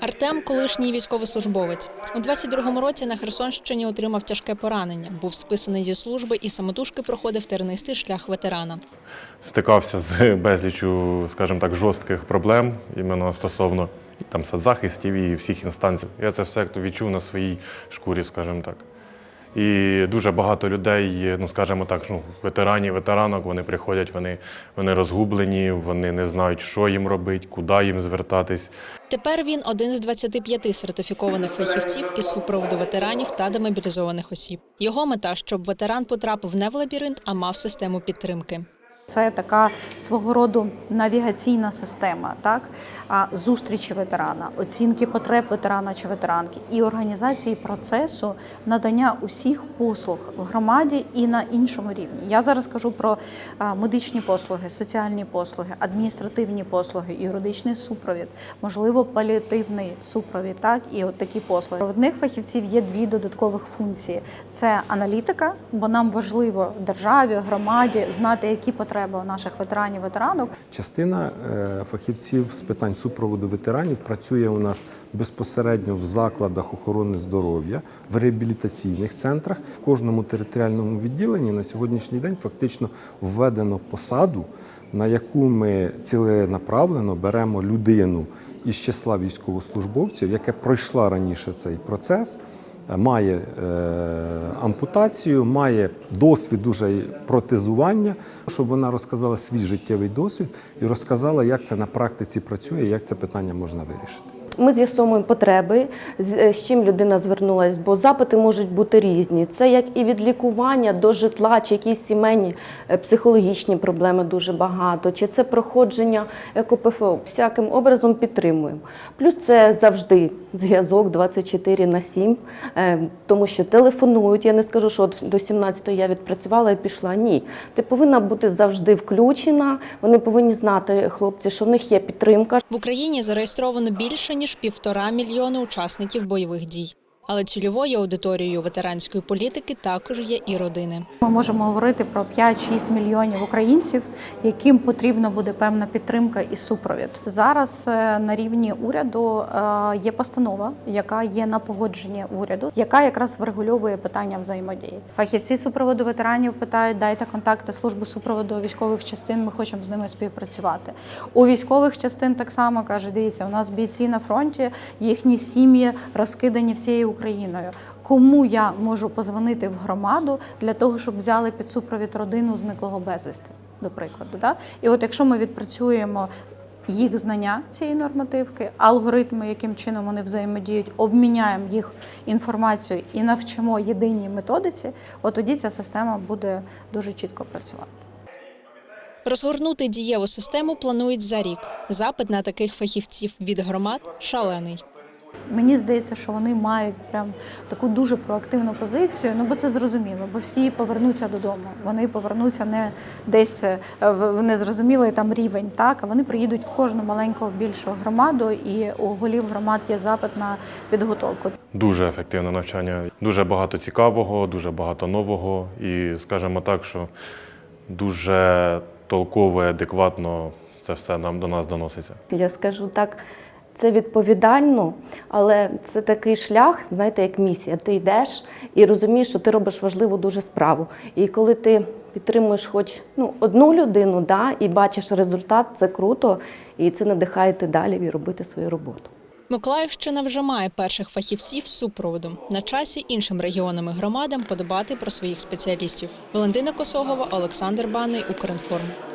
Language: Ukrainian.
Артем колишній військовослужбовець. У 22-му році на Херсонщині отримав тяжке поранення. Був списаний зі служби і самотужки проходив тернистий шлях ветерана. стикався з безлічю, скажімо так, жорстких проблем іменно стосовно там соцзахистів і всіх інстанцій. Я це все відчув на своїй шкурі, скажімо так. І дуже багато людей, ну скажімо так, ну, ветеранів, ветеранок, вони приходять, вони, вони розгублені, вони не знають, що їм робити, куди їм звертатись. Тепер він один з 25 сертифікованих фахівців із супроводу ветеранів та демобілізованих осіб. Його мета, щоб ветеран потрапив не в лабіринт, а мав систему підтримки. Це така свого роду навігаційна система, так зустрічі ветерана, оцінки потреб ветерана чи ветеранки і організації процесу надання усіх послуг в громаді і на іншому рівні. Я зараз кажу про медичні послуги, соціальні послуги, адміністративні послуги, юридичний супровід, можливо, паліативний супровід, так і от такі послуги. Провідних фахівців є дві додаткових функції: це аналітика, бо нам важливо державі, громаді знати, які потреби у наших ветеранів, ветеранок. Частина е, фахівців з питань супроводу ветеранів працює у нас безпосередньо в закладах охорони здоров'я, в реабілітаційних центрах. В кожному територіальному відділенні на сьогоднішній день фактично введено посаду, на яку ми ціленаправлено беремо людину із числа військовослужбовців, яка пройшла раніше цей процес. Має е, ампутацію, має досвід уже протезування, щоб вона розказала свій життєвий досвід і розказала, як це на практиці працює, як це питання можна вирішити. Ми з'ясовуємо потреби, з е, чим людина звернулася, бо запити можуть бути різні. Це як і від лікування до житла, чи якісь сімейні е, психологічні проблеми дуже багато, чи це проходження ЕКОПФО. Всяким образом підтримуємо. Плюс це завжди зв'язок 24 на 7, е, тому що телефонують. Я не скажу, що до 17-ї я відпрацювала і пішла. Ні. Ти повинна бути завжди включена. Вони повинні знати, хлопці, що в них є підтримка, В Україні зареєстровано більше ніж півтора мільйони учасників бойових дій. Але цільовою аудиторією ветеранської політики також є і родини. Ми можемо говорити про 5-6 мільйонів українців, яким потрібна буде певна підтримка і супровід. Зараз е, на рівні уряду е, є постанова, яка є на погодженні уряду, яка якраз врегульовує питання взаємодії. Фахівці супроводу ветеранів питають, дайте контакти служби супроводу військових частин. Ми хочемо з ними співпрацювати. У військових частин так само кажуть, дивіться, у нас бійці на фронті, їхні сім'ї розкидані всією Україною. Кому я можу позвонити в громаду для того, щоб взяли під супровід родину зниклого безвісти, до прикладу. Да? І от якщо ми відпрацюємо їх знання цієї нормативки, алгоритми, яким чином вони взаємодіють, обміняємо їх інформацією і навчимо єдиній методиці, от тоді ця система буде дуже чітко працювати. Розгорнути дієву систему планують за рік. Запит на таких фахівців від громад шалений. Мені здається, що вони мають прям таку дуже проактивну позицію. Ну бо це зрозуміло, бо всі повернуться додому. Вони повернуться не десь е, в в незрозумілий там рівень, так а вони приїдуть в кожну маленьку більшу громаду, і у голів громад є запит на підготовку. Дуже ефективне навчання, дуже багато цікавого, дуже багато нового. І скажімо так, що дуже толково і адекватно це все нам до нас доноситься. Я скажу так, це відповідально, але це такий шлях, знаєте, як місія. Ти йдеш і розумієш, що ти робиш важливу дуже справу. І коли ти підтримуєш хоч ну, одну людину, да, і бачиш результат, це круто, і це надихає ти далі і робити свою роботу. Миколаївщина вже має перших фахівців з супроводом. На часі іншим регіонам і громадам подбати про своїх спеціалістів. Валентина Косогова, Олександр Банний, Укрінформ.